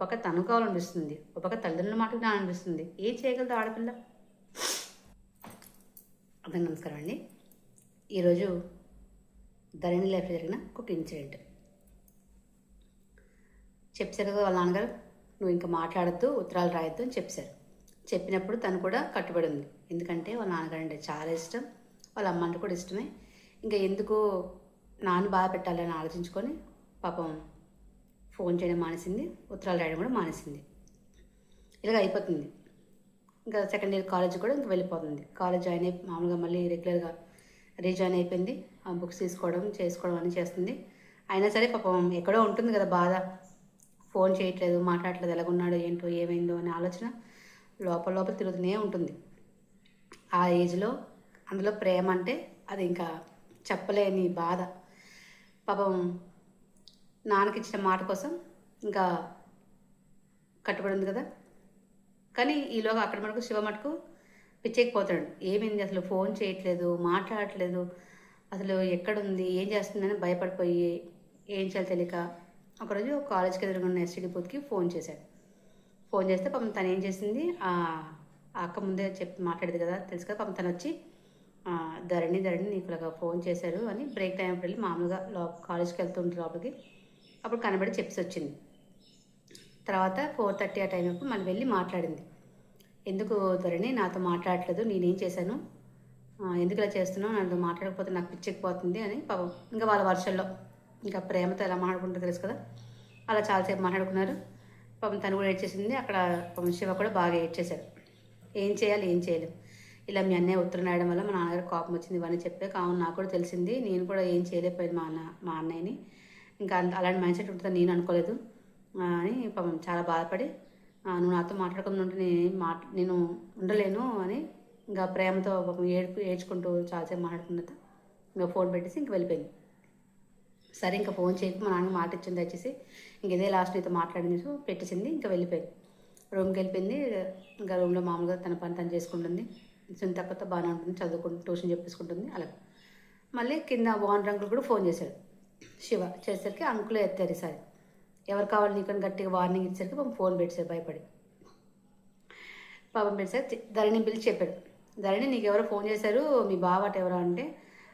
పక్క తను కావాలనిపిస్తుంది. ఒక పక్క తల్లిదండ్రుల మాట వినాలనిపిస్తుంది ఏం చేయగలదు ఆడపిల్ల? అందరికి నమస్కారం అండి. ఈరోజు ధరణి లైఫ్లో జరిగిన ఒక ఇన్సిడెంట్. చెప్పారు కదా వాళ్ళ నాన్నగారు నువ్వు ఇంకా మాట్లాడద్దు ఉత్తరాలు రాయొద్దు అని చెప్పారు. చెప్పినప్పుడు తను కూడా కట్టుబడి ఉంది. ఎందుకంటే వాళ్ళ నాన్నగారు అంటే చాలా ఇష్టం. వాళ్ళ అమ్మ అంటే కూడా ఇష్టమే. ఇంకా ఎందుకు నాన్న బాధ పెట్టాలని ఆలోచించుకొని పాపం ఫోన్ చేయడం మానేసింది ఉత్తరాలు రాయడం కూడా మానేసింది. ఇలాగ అయిపోతుంది. ఇంకా సెకండ్ ఇయర్ కాలేజ్ కూడా ఇంకా వెళ్ళిపోతుంది. కాలేజ్ జాయిన్ అయి మామూలుగా మళ్ళీ రెగ్యులర్గా రీజాయిన్ అయిపోయింది. ఆ బుక్స్ తీసుకోవడం చేసుకోవడం అని చేస్తుంది. అయినా సరే పాపం ఎక్కడో ఉంటుంది కదా బాధ. ఫోన్ చేయట్లేదు మాట్లాడట్లేదు ఎలాగున్నాడో ఏంటో ఏమైందో అనే ఆలోచన లోపల లోపల తిరుగుతూనే ఉంటుంది. ఆ ఏజ్లో అందులో ప్రేమ అంటే అది ఇంకా చెప్పలేని బాధ. పాపం నాన్నకి ఇచ్చిన మాట కోసం ఇంకా కట్టుబడి ఉంది కదా. కానీ ఈలోగా అక్కడ మటుకు శివ మటుకు పిచ్చెక్కిపోతాడు. ఏమైంది? అసలు ఫోన్ చేయట్లేదు మాట్లాడట్లేదు. అసలు ఎక్కడుంది? ఏం చేస్తుందని భయపడిపోయి ఏం చేయాలో తెలియక ఒకరోజు కాలేజ్కి ఎదురుకున్న ఎస్టీడీ బూత్కి ఫోన్ చేశాడు. ఫోన్ చేస్తే పాపం తను ఏం చేసింది? ఆ అక్క ముందే చెప్పి మాట్లాడేది కదా తెలుసు కదా? పాపం తను వచ్చి ధరణి ధరణి నీకులాగా ఫోన్ చేశారు అని బ్రేక్ టైం అప్పుడు వెళ్ళి మామూలుగా లో కాలేజ్కి వెళ్తుంటారు లోపలికి. అప్పుడు కనబడి చెప్పేసి వచ్చింది. తర్వాత ఫోర్ థర్టీ ఆ టైం అప్పుడు మళ్ళీ వెళ్ళి మాట్లాడింది. ఎందుకు ధరణి నాతో మాట్లాడట్లేదు నేనేం చేశాను? ఎందుకు ఇలా చేస్తున్నావు? నాతో మాట్లాడకపోతే నాకు పిచ్చెక్కిపోతుంది అని పాపం ఇంకా వాళ్ళ వర్షంలో ఇంకా ప్రేమతో ఎలా మాట్లాడుకుంటారో తెలుసు కదా? అలా చాలాసేపు మాట్లాడుకున్నారు. పాపం తను కూడా ఏడ్చేసింది. అక్కడ పాపం శివ కూడా బాగా ఏడ్చేశారు. ఏం చేయాలి ఏం చేయలేం. ఇలా మీ అన్నయ్య ఉత్తరం రాయడం వల్ల మా నాన్నగారు కోపం వచ్చింది. ఇవన్నీ చెప్పే కావున నాకు కూడా తెలిసింది. నేను కూడా ఏం చేయలేకపోయింది మా అన్న మా అన్నయ్యని. ఇంకా అలాంటి మైండ్ సెట్ ఉంటుందని నేను అనుకోలేదు. అని పాపం చాలా బాధపడి నువ్వు నాతో మాట్లాడకుండా ఉంటే నేను మా నేను ఉండలేను అని ఇంకా ప్రేమతో పాపం ఏడుపు ఏడ్చుకుంటూ చాలాసేపు మాట్లాడుకున్నత ఇంకా ఫోన్ పెట్టేసి ఇంక వెళ్ళిపోయింది. సరే ఇంకా ఫోన్ చేయకు మా నాన్న మాట ఇచ్చింది వచ్చేసి ఇంక ఇదే లాస్ట్ నీతో మాట్లాడింది పెట్టేసింది ఇంకా వెళ్ళిపోయింది. రూమ్కి వెళ్ళిపోయింది ఇంకా రూమ్లో మామూలుగా తన పని తను చేసుకుంటుంది. సునీతక్కతో బాగానే ఉంటుంది చదువుకుంటుంది ట్యూషన్ చెప్పేసుకుంటుంది అలా మళ్ళీ కింద వాన్ అంకుల్ కూడా ఫోన్ చేశాడు. శివ చేసేసరికి అంకులే ఎత్తారు ఈసారి. ఎవరు కావాలి నీకని గట్టిగా వార్నింగ్ ఇచ్చేసరికి పాపం ఫోన్ పెట్టారు భయపడి. పాపం పెట్టేసరికి ధరణి పిలిచి చెప్పాడు. ధరణి నీకు ఎవరో ఫోన్ చేశారు మీ బావట ఎవరో అంటే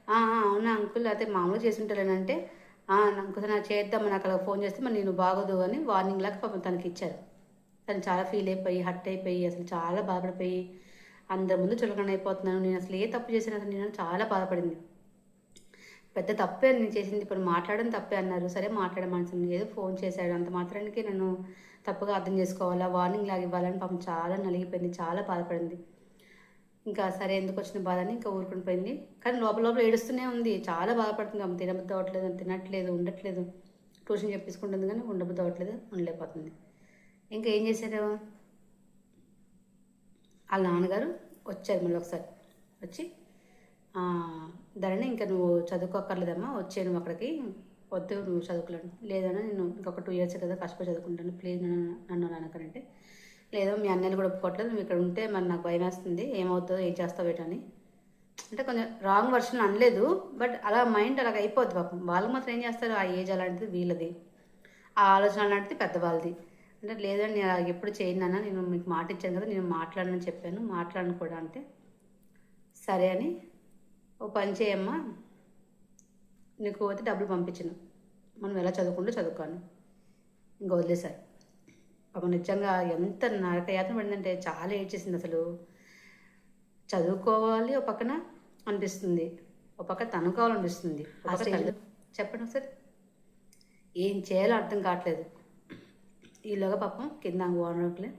అవునా అంకుల్ అయితే మామూలుగా చేసి అంకుల్ నాకు నాకు చేద్దాం నాకు అలా ఫోన్ చేస్తే మరి నేను బాగోదు అని వార్నింగ్ లాగా పాపం తనకి ఇచ్చారు. తను చాలా ఫీల్ అయిపోయి హట్ అయిపోయి అసలు చాలా బాధపడిపోయి అందరి ముందు చులకన అయిపోతున్నాను నేను అసలు ఏ తప్పు చేశాను అసలు నేను చాలా బాధపడింది. పెద్ద తప్పే నేను చేసింది. ఇప్పుడు మాట్లాడడం తప్పే అన్నారు. సరే మాట్లాడమనిసింది ఏదో ఫోన్ చేశాడు. అంత మాత్రానికి నన్ను తప్పుగా అర్థం చేసుకోవాలా? వార్నింగ్ లాగా ఇవ్వాలని పాపం చాలా నలిగిపోయింది. చాలా బాధపడింది. ఇంకా సరే ఎందుకు వచ్చిన బాధ అని ఇంకా ఊరుకుని పోయింది. కానీ లోపల లోపల ఏడుస్తూనే ఉంది. చాలా బాధపడుతుంది. ఆమె తినబుద్ధి అవ్వట్లేదు తినట్లేదు ఉండట్లేదు. ట్యూషన్ చెప్పించుకుంటుంది కానీ ఉండబుద్ధి అవ్వట్లేదు ఉండలేకపోతుంది. ఇంకా ఏం చేశారు? వాళ్ళ నాన్నగారు వచ్చారు మళ్ళీ ఒకసారి. వచ్చి ధరణి ఇంకా నువ్వు చదువుకోక్కర్లేదమ్మా వచ్చే నువ్వు అక్కడికి. వద్దు నువ్వు చదువుకోలేను. లేదన్నా నేను ఇంకొక టూ ఇయర్స్ కదా కష్టపడి చదువుకుంటాను. ప్లీజ్ నన్ను నన్ను అనకనంటే లేదో మీ అన్నయ్యలు కూడా ఒప్పుకోవట్లేదు. నువ్వు ఇక్కడ ఉంటే మరి నాకు భయం వేస్తుంది ఏమవుతుందో ఏం చేస్తావు అని. అంటే కొంచెం రాంగ్ వర్షన్ అనలేదు బట్ అలా మైండ్ అలాగ అయిపోద్ది పాపం. వాళ్ళు మాత్రం ఏం చేస్తారు? ఆ ఏజ్ అలాంటిది వీళ్ళది. ఆ ఆలోచన అలాంటిది పెద్దవాళ్ళది. అంటే లేదండి నేను ఎప్పుడు చేయను నేను మీకు మాట ఇచ్చాను కదా నేను మాట్లాడనని చెప్పాను. మాట్లాడను కూడా అంటే సరే అని ఓ పని చేయమ్మా. నీకు పోతే డబ్బులు పంపించను. మనం ఎలా చదువుకుంటూ చదువుకోను ఇంకా వదిలేశారు పాపం నిజంగా ఎంత నరకయాతన పడిందంటే చాలా ఏడ్చేసింది అసలు. చదువుకోవాలి ఒక పక్కన అనిపిస్తుంది. ఒక పక్క తను కావాలనిపిస్తుంది. చెప్పండి ఒకసారి. ఏం చేయాలో అర్థం కావట్లేదు. ఈలోగా పాపం కింద ఓనర్లే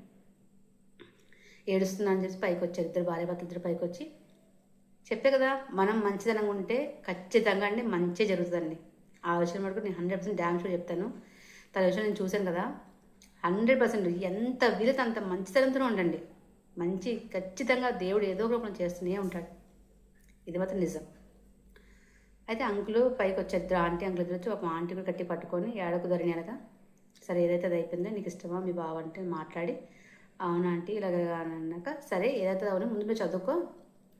ఏడుస్తున్నా అని చెప్పి పైకి వచ్చారు ఇద్దరు భార్య భర్త ఇద్దరు పైకి వచ్చి చెప్పే కదా మనం మంచిదనంగా ఉంటే ఖచ్చితంగా అండి మంచి జరుగుతుందండి. ఆ విషయం మటుకు నేను హండ్రెడ్ పర్సెంట్ డ్యామ్ షూర్ చెప్తాను. తన విషయం నేను చూశాను కదా హండ్రెడ్ పర్సెంట్ ఎంత వీలైతే అంత మంచితనంతోనే ఉండండి. మంచి ఖచ్చితంగా దేవుడు ఏదో ఒక చేస్తూనే ఉంటాడు. ఇది మాత్రం నిజం. అయితే అంకులు పైకి వచ్చారు ఆంటీ అంకులు ఇద్దరు వచ్చి ఒక ఆంటీ కూడా కట్టి పట్టుకొని ఏడకు ధరణి అనగా సరే ఏదైతే అది అయిపోయిందో నీకు ఇష్టమా మీ బావ అంటే మాట్లాడి అవునా ఆంటీ ఇలాగ అన్నాక సరే ఏదైతే అవును ముందు నువ్వు చదువుకో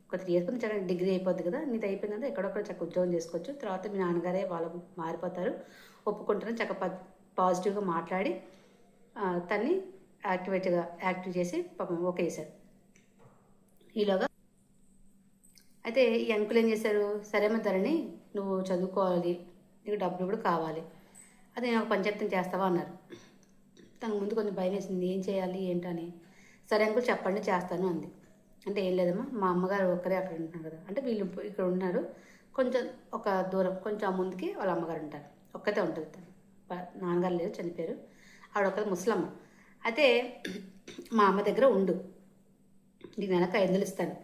ఒక త్రీ ఇయర్స్ చక్కగా డిగ్రీ అయిపోద్ది కదా నీది అయిపోయింది కదా ఎక్కడొక్కడ చక్కగా ఉద్యోగం చేసుకోవచ్చు. తర్వాత మీ నాన్నగారే వాళ్ళు మారిపోతారు ఒప్పుకుంటారని చక్క పాజిటివ్గా మాట్లాడి తన్ని యాక్టివేట్గా యాక్టివ్ చేసి పాపం ఓకే చేశారు. ఈలోగా అయితే ఈ అంకులు ఏం చేశారు? సరేమ్మ ధరణి నువ్వు చదువుకోవాలి నీకు డబ్బులు కూడా కావాలి అది నేను ఒక పంచాయతీ చేస్తావా అన్నారు. తనకు ముందు కొంచెం భయం వేసింది ఏం చేయాలి ఏంటని. సరే అంకులు చెప్పండి చేస్తాను అంది. అంటే ఏం లేదమ్మా మా అమ్మగారు ఒక్కరే అక్కడ ఉంటున్నారు కదా. అంటే వీళ్ళు ఇక్కడ ఉన్నారు. కొంచెం ఒక దూరం కొంచెం ముందుకి వాళ్ళ అమ్మగారు ఉంటారు. ఒక్కతే ఉంటుంది తను. నాన్నగారు లేరు చనిపోయారు. ఆవిడ ఒక్కతే ముసలమ్మ. అయితే మా అమ్మ దగ్గర ఉండు. నీకు నెలకు ఐదు వందలు ఇస్తాను?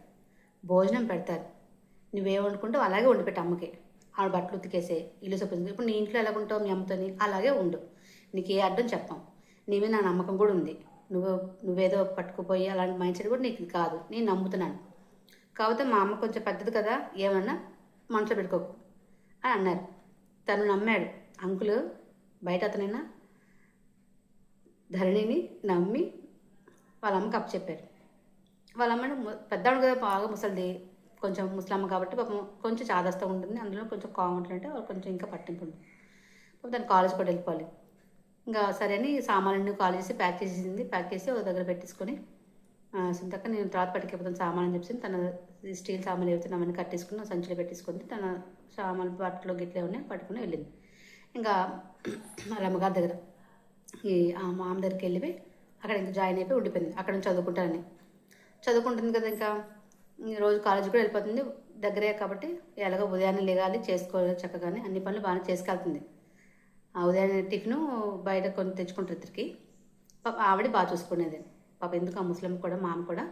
భోజనం పెడతారు నువ్వేం వండుకుంటావు అలాగే వండిపెట్టు అమ్మకి. ఆవిడ బట్టలు ఉతికేసే ఇల్లు సొప్పింది ఇప్పుడు నీ ఇంట్లో ఎలా ఉంటావు మీ అమ్మతోని? అలాగే ఉండు. నీకు ఏ అడ్డం చెప్పాం. నీ మీద నా నమ్మకం కూడా ఉంది. నువ్వు నువ్వేదో పట్టుకుపోయి అలాంటి మైండ్ సెట్ కూడా నీకు కాదు. నేను నమ్ముతున్నాను. కాకపోతే మా అమ్మ కొంచెం పెద్దది కదా ఏమన్నా మనసులో పెట్టుకోకు అని అన్నారు. తను నమ్మాడు. అంకులు బయట అతనైనా ధరణిని నమ్మి వాళ్ళ అమ్మకి అప్పచెప్పారు వాళ్ళ అమ్మని పెద్దవాడు కదా బాగా ముసలిది. కొంచెం ముసలమ్మ కాబట్టి పాపం కొంచెం చాదస్తా ఉంటుంది. అందులో కొంచెం కామెంట్లు అంటే వాళ్ళు కొంచెం ఇంకా పట్టింపు ఉంటుంది. పాపం దాన్ని కాలేజ్ కూడా వెళ్ళిపోవాలి. ఇంకా సరే అని సామాన్లన్నీ కాల్ చేసి ప్యాక్ చేసింది ప్యాక్ చేసి ఒక దగ్గర పెట్టేసుకొని సుంతక్క నేను తర్వాత పట్టుకెళ్తాను సామాన్ అని చెప్పి తన స్టీల్ సామాన్లు ఏవైతే కట్టేసుకుని సంచిలో పెట్టేసుకుంది తన సామాన్లు బట్టలు గిట్లే ఉన్నాయి పట్టుకుని వెళ్ళింది. ఇంకా రమ్మగారి దగ్గర ఈ మామ దగ్గరికి వెళ్ళిపోయి అక్కడ ఇంకా జాయిన్ అయిపోయి ఉండిపోయింది. అక్కడ నుంచి చదువుకుంటానని. చదువుకుంటుంది కదా ఇంకా రోజు కాలేజ్ కూడా వెళ్ళిపోతుంది. దగ్గరే కాబట్టి ఎలాగో ఉదయాన్నే లేగాలి చేసుకోవాలి చక్కగానే అన్ని పనులు బాగానే చేసుకెళ్తుంది. ఉదయం ఉదయాన్నే టిఫిన్ బయట కొన్ని తెచ్చుకుంటారు ఇద్దరికి. పాప ఆవిడ బాగా చూసుకునేది. పాప ఎందుకు ఆ ముస్లిం కూడా మామ కూడా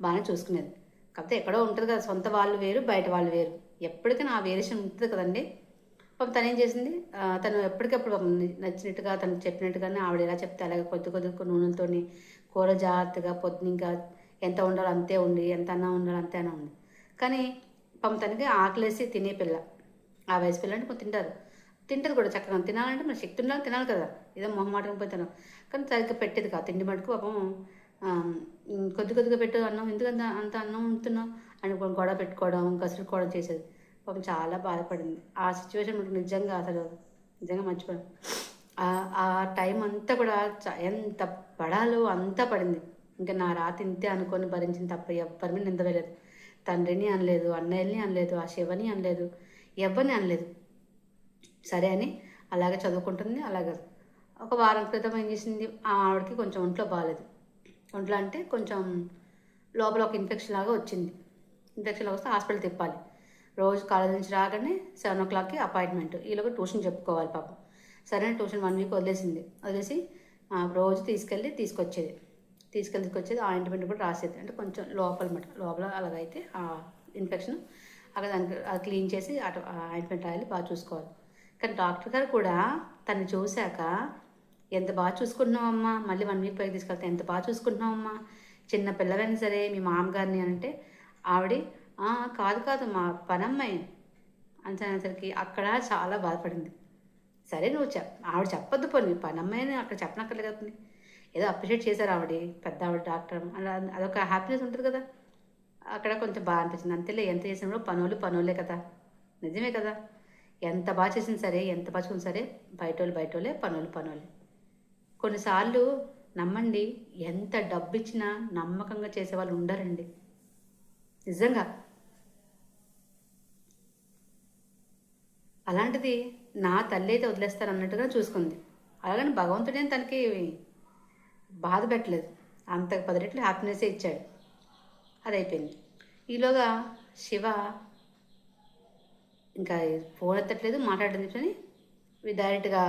బాగానే చూసుకునేది. కాకపోతే ఎక్కడో ఉంటుంది కదా సొంత వాళ్ళు వేరు బయట వాళ్ళు వేరు. ఎప్పటికైనా ఆ వేరియేషన్ ఉంటుంది కదండి. పాపం తను ఏం చేసింది తను ఎప్పటికప్పుడు పాపం నచ్చినట్టుగా తను చెప్పినట్టుగానే ఆవిడ ఎలా చెప్తే అలాగే కొద్ది కొద్ది నూనెలతో కూర జాగ్రత్తగా పొద్దునిగా ఇంకా ఎంత ఉండాలో అంతే ఉండి ఎంత అన్నా ఉండాలో అంతే అన్నా ఉంది. కానీ పాపం తనకి ఆకలేసి తినే పిల్ల. ఆ వయసు పిల్ల అంటే కొంచెం తింటారు. తింటది కూడా చక్కగా. తినాలంటే మన శక్తి ఉండాలి తినాలి కదా. ఏదో మొహమాటం పోయి తినాలి కానీ సరిగ్గా పెట్టేది కాదు. తిండి మటుకు పాపం కొద్ది కొద్దిగా పెట్టు అన్నం. ఎందుకంత అంత అన్నం ఉంటున్నాం అని గొడవ పెట్టుకోవడం కసురుకోవడం చేసేది. పాపం చాలా బాధపడింది. ఆ సిచ్యువేషన్ మనకు నిజంగా అసలు నిజంగా మర్చిపోయాను ఆ- టైం అంతా కూడా చ- ఎంత పడాలో అంతా పడింది. ఇంకా నా రాత ఇంతే అనుకొని భరించిన తప్ప ఎవ్వరి మీద నింద వేయలేదు. తండ్రిని అనలేదు అన్నయ్యని అనలేదు ఆ శివని అనలేదు ఎవరిని అనలేదు. సరే అని అలాగే చదువుకుంటుంది. అలాగే ఒక వారం క్రితం ఏం చేసింది? ఆ ఆవిడకి కొంచెం ఒంట్లో బాగాలేదు ఒంట్లో అంటే కొంచెం లోపల ఒక ఇన్ఫెక్షన్ లాగా వచ్చింది. ఇన్ఫెక్షన్ లాగా వస్తే హాస్పిటల్ తిప్పాలి. రోజు కాలేజ్ నుంచి రాగానే సెవెన్ ఓ క్లాక్కి అపాయింట్మెంట్. ఈలోగా ట్యూషన్ చెప్పుకోవాలి పాపం. సరే అని ట్యూషన్ వన్ వీక్ వదిలేసింది. వదిలేసి రోజు తీసుకెళ్ళి తీసుకొచ్చేది. తీసుకెళ్ళి తీసుకొచ్చేది ఆయింట్మెంట్ కూడా రాసేది. అంటే కొంచెం లోపల మట లోపల అలాగైతే ఆ ఇన్ఫెక్షన్. అక్కడ దానికి అది క్లీన్ చేసి అటు ఆయింట్మెంట్ రాయాలి బాగా చూసుకోవాలి. కానీ డాక్టర్ గారు కూడా తను చూశాక ఎంత బాగా చూసుకుంటున్నావమ్మా? మళ్ళీ వన్ వీక్ పైకి తీసుకెళ్తా ఎంత బాగా చూసుకుంటున్నావమ్మా? చిన్న పిల్లవైనా సరే మీ మామగారిని అని అంటే ఆవిడ కాదు కాదు మా పనమ్మాయి అని అక్కడ చాలా బాధపడింది. సరే నువ్వు చెప్ ఆవిడ చెప్పొద్దు పోనీ పనమ్మాయిని అక్కడ చెప్పనక్కర్లేదు కదా ఏదో అప్రిషియేట్ చేశారు ఆవిడ పెద్ద ఆవిడ డాక్టర్ అలా అదొక హ్యాపీనెస్ ఉంటుంది కదా. అక్కడ కొంచెం బాగా అనిపించింది. అంతేలే ఎంత చేసినా కూడా పనులు పనులే కదా. నిజమే కదా. ఎంత బాగా చేసినా సరే ఎంత బాగా సరే బయటోళ్ళు బయటోళ్ళే పనులు పనులే కొన్నిసార్లు నమ్మండి ఎంత డబ్బు ఇచ్చినా నమ్మకంగా చేసే వాళ్ళు ఉండరండి. నిజంగా. అలాంటిది నా తల్లి అయితే వదిలేస్తాను అన్నట్టుగా చూసుకుంది. అలాగని భగవంతుడే తనకి బాధ పెట్టలేదు. అంత పది రెట్లు హ్యాపీనెస్ ఇచ్చాడు. అది అయిపోయింది ఈలోగా శివ ఇంకా ఫోన్ ఎత్తట్లేదు మాట్లాడడం చెప్పని డైరెక్ట్గా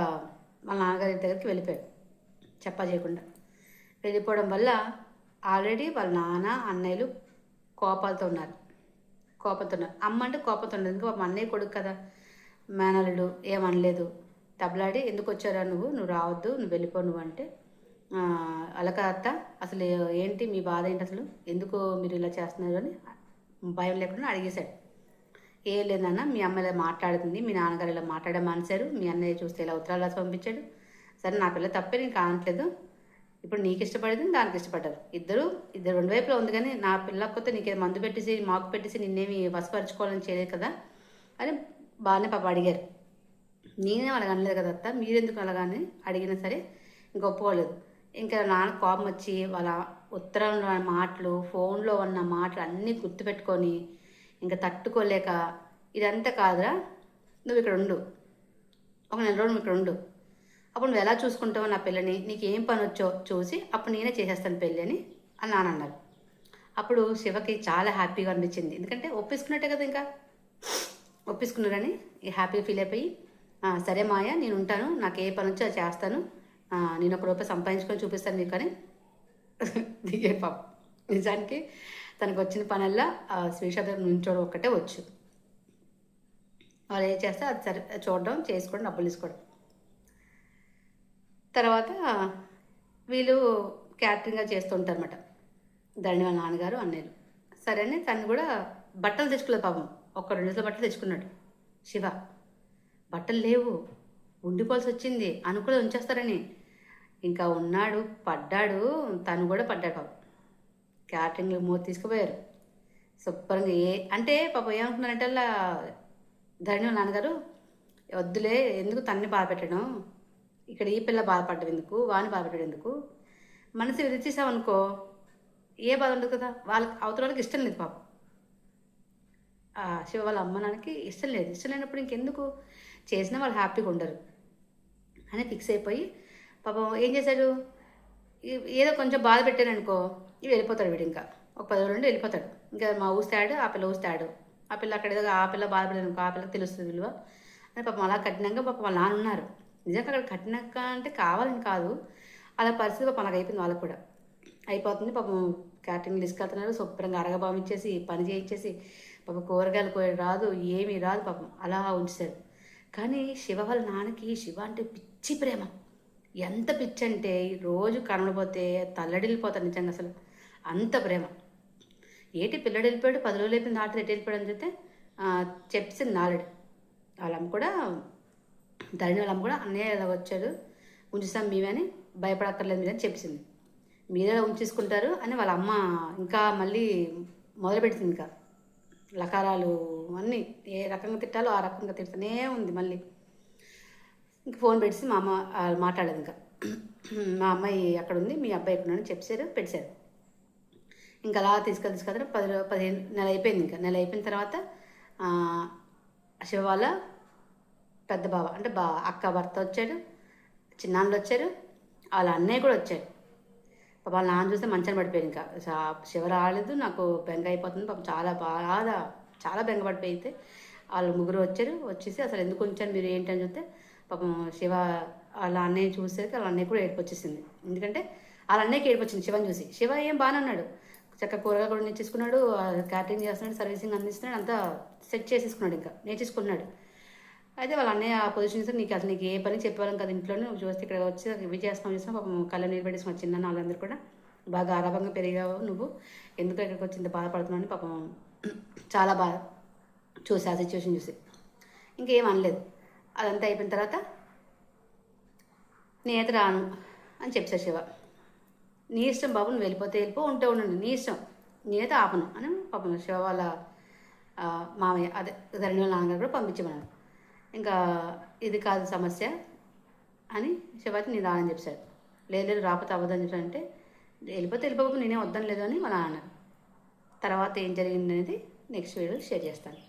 వాళ్ళ నాన్నగారి దగ్గరికి వెళ్ళిపోయాడు చెప్పా చేయకుండా. వెళ్ళిపోవడం వల్ల ఆల్రెడీ వాళ్ళ నాన్న అన్నయ్యలు కోపాలతో ఉన్నారు కోపంతో ఉన్నారు. అమ్మ అంటే కోపంతో ఉండదు ఎందుకు మా అన్నయ్య కొడుకు కదా. మేనల్లుడు ఏమనలేదు తబలాడి ఎందుకు వచ్చారా నువ్వు? నువ్వు రావద్దు నువ్వు వెళ్ళిపో నువ్వు అంటే "ఆ, అలా అత్త అసలు ఏంటి మీ బాధ ఏంటి అసలు? ఎందుకు మీరు ఇలా చేస్తున్నారు అని భయం లేకుండా అడిగేశాడు. ఏం లేదన్నా మీ అమ్మ ఇలా మాట్లాడుతుంది మీ నాన్నగారు ఇలా మాట్లాడే మానేశారు మీ అన్నయ్య చూస్తే ఇలా ఉత్తరాలు రాసి పంపించాడు. సరే నా పిల్ల తప్పే నేను కానట్లేదు. ఇప్పుడు నీకు ఇష్టపడేది దానికి ఇష్టపడ్డారు. ఇద్దరు ఇద్దరు రెండు వైపులా ఉంది కానీ నా పిల్లకపోతే నీకు మందు పెట్టేసి మాకు పెట్టేసి నిన్నేమి వసపరుచుకోవాలని చేయలేదు కదా? అని బాగానే పాప అడిగారు. నేనే అలాగ అనలేదు కదా అత్త మీరెందుకు అలాగని అడిగినా సరే ఇంక ఒప్పుకోలేదు. ఇంకా నాన్న కోపం వచ్చి వాళ్ళ ఉత్తరంలో మాటలు ఫోన్లో ఉన్న మాటలు అన్నీ గుర్తుపెట్టుకొని ఇంకా తట్టుకోలేక ఇదంతా కాదురా నువ్వు ఇక్కడ ఉండు. ఒక నెల రోజులు ఇక్కడ ఉండు. అప్పుడు నువ్వు ఎలా చూసుకుంటావో నా పిల్లని నీకు ఏం పని వచ్చో చూసి అప్పుడు నేనే చేసేస్తాను పెళ్ళి అని అని నాన్న అన్నారు. అప్పుడు శివకి చాలా హ్యాపీగా అనిపించింది. ఎందుకంటే ఒప్పించుకున్నట్టే కదా ఇంకా. ఒప్పించుకున్నారని హ్యాపీగా ఫీల్ అయిపోయి సరే మాయ నేను ఉంటాను. నాకు ఏ పని వచ్చో అది చేస్తాను. నేను ఒక రూపాయి సంపాదించుకొని చూపిస్తాను మీకు అని. దిగే పాప. నిజానికి తనకు వచ్చిన పనల్లా ఆ స్వీట్ షాప్ నుంచోడం ఒక్కటే వచ్చు. వాళ్ళు ఏం చేస్తే అది సరే చూడడం చేసుకోవడం డబ్బులు తీసుకోవడం. తర్వాత వీళ్ళు క్యాటరింగ్గా చేస్తుంటారు అనమాట వాళ్ళ నాన్నగారు అన్నయ్యలు. సరే అని తను కూడా బట్టలు తెచ్చుకోలేదు పాపం. ఒక్క రెండు రోజుల బట్టలు తెచ్చుకున్నాడు. శివ బట్టలు లేవు. ఉండిపోవాల్సి వచ్చింది. అనుకుని ఉంచేస్తారని. ఇంకా ఉన్నాడు పడ్డాడు. తను కూడా పడ్డాడు పాపం. క్యాటరింగ్లో మూత తీసుకుపోయారు. శుభ్రంగా ఏ అంటే పాపం ఏమంటున్నారంటే అలా ధరణి నాన్నగారు వద్దులే ఎందుకు తన్ని బాధపెట్టడం? ఇక్కడ ఈ పిల్ల బాధపడ్డం ఎందుకు? వాని బాధపెట్టడం ఎందుకు? మనసు విరిచేసామనుకో ఏ బాధ ఉండదు కదా? వాళ్ళకి అవతల వాళ్ళకి ఇష్టం లేదు పాపం. శివ వాళ్ళ అమ్మ నాన్నకి ఇష్టం లేదు. ఇష్టం లేనప్పుడు ఇంకెందుకు? చేసినా వాళ్ళు హ్యాపీగా ఉండరు. అని ఫిక్స్ అయిపోయి పాపం ఏం చేశాడు? ఏదో కొంచెం బాధ పెట్టాను అనుకో ఇవి వెళ్ళిపోతాడు వీడు ఇంకా. ఒక పది రోజులు వెళ్ళిపోతాడు. ఇంకా మా ఊస్తాడు ఆ పిల్ల ఊస్తాడు ఆ పిల్ల అక్కడ ఏదో ఆ పిల్ల బాధపడేది అనుకో ఆ పిల్లకి తెలుస్తుంది విలువ. అని పాపం అలా కఠినంగా పాపం వాళ్ళ నాన్న ఉన్నారు. నిజంగా అక్కడ కఠినంగా అంటే కావాలని కాదు. అలా పరిస్థితి పాపం అలాగ అయిపోయింది వాళ్ళకు కూడా. అయిపోతుంది పాపం క్యాటరింగ్ తీసుకెళ్తున్నారు శుభ్రంగా అరగబాం ఇచ్చేసి పని చేయించేసి పాపం కూరగాయలు కోయడం రాదు ఏమీ రాదు పాపం. అలా ఉంచారు కానీ శివ వాళ్ళ నాన్నకి శివ అంటే పిచ్చి ప్రేమ. ఎంత పిచ్చి అంటే రోజు కనబడిపోతే తల్లడిల్లిపోతారు నిజంగా అసలు. అంత ప్రేమ. ఏటి పిల్లడు వెళ్ళిపోయాడు పది రోజులు అయిపోయింది ఆట ఎటు వెళ్ళిపోయాడు అని చెప్తే చెప్పింది చెప్పేసింది నాలుడు. వాళ్ళమ్మ కూడా ధరణి వాళ్ళమ్మ కూడా అన్నయ్య ఇలా వచ్చాడు ఉంచుతాం మేమని భయపడక్కర్లేదు మీరు అని చెప్పేసింది. మీరే ఉంచేసుకుంటారు అని వాళ్ళ అమ్మ ఇంకా మళ్ళీ మొదలుపెట్టింది ఇంకా. లకారాలు అన్నీ ఏ రకంగా తిట్టాలో ఆ రకంగా తిడుతూనే ఉంది మళ్ళీ. ఇంక ఫోన్ పెట్టేసి మా అమ్మ ఆ, మాట్లాడలేదు ఇంకా. మా అమ్మాయి అక్కడ ఉంది మీ అబ్బాయి ఇక్కడ ఉన్నాడని చెప్పారు పెట్టారు. ఇంకా అలా తీసుకెళ్ళి తీసుకెళ్తారు పది పదిహేను నెల అయిపోయింది ఇంకా. నెల అయిపోయిన తర్వాత శివ వాళ్ళ పెద్ద బావ అంటే బా అక్క భర్త వచ్చాడు చిన్నాన్నలు వచ్చారు వాళ్ళ అన్నయ్య కూడా వచ్చాడు. పాప వాళ్ళ నాన్న చూస్తే మంచాన్ని పడిపోయాను ఇంకా. శివ రాలేదు నాకు బెంగ అయిపోతుంది పాపం చాలా బాధ చాలా బెంగ పడిపోయితే వాళ్ళు ముగ్గురు వచ్చారు వచ్చేసి అసలు ఎందుకు ఉంచాను మీరు ఏంటి అని చూస్తే పాపం శివ వాళ్ళ అన్నయ్య చూసేసరికి వాళ్ళ అన్నయ్య కూడా ఏడుపు వచ్చేసింది ఎందుకంటే వాళ్ళ అన్నయ్యకి ఏడుపు వచ్చింది శివని చూసి. శివ ఏం బాగానే ఉన్నాడు. చక్క కూరగా కూడా నేర్చేసుకున్నాడు క్యాటరింగ్ చేస్తున్నాడు సర్వీసింగ్ అందిస్తున్నాడు అంతా సెట్ చేసేసుకున్నాడు ఇంకా నేర్చేసుకున్నాడు. అయితే వాళ్ళ అన్నయ్య ఆ పొజిషన్ చూసి నీకు అసలు నీకు ఏ పని చెప్పేవాళ్ళం కదా ఇంట్లోనే. నువ్వు చూస్తే ఇక్కడ వచ్చి ఇవి చేస్తున్నావు పాపం కళ్ళ నీరు పెట్టేసిన చిన్న వాళ్ళందరూ కూడా బాగా ఆరాభంగా పెరిగావు నువ్వు. ఎందుకు ఇక్కడికి వచ్చి ఇంత బాధపడుతున్నావు అని పాపం చాలా బాధ చూసి ఆ సిచ్యువేషన్ చూసి. ఇంకేం అనలేదు. అదంతా అయిపోయిన తర్వాత నేనైతే రాను అని చెప్పారు శివ. నీ ఇష్టం బాబు నువ్వు వెళ్ళిపోతే వెళ్ళిపో ఉంటే ఉండండి. నీ ఇష్టం. నేనైతే ఆపను అని పాపం శివ వాళ్ళ మామయ్య అదే ధరణి వాళ్ళ నాన్నగారు కూడా పంపించమన్నాడు ఇంకా ఇది కాదు సమస్య అని శివాతి నీ రానని చెప్పాడు లేదు లేదు రాకపోతే అవ్వదని చెప్పాడు అంటే వెళ్ళిపోతే వెళ్ళిపోకు నేనే వద్దని లేదు అని వాళ్ళ నాన్న తర్వాత ఏం జరిగింది అనేది నెక్స్ట్ వీడియోలో షేర్ చేస్తాను.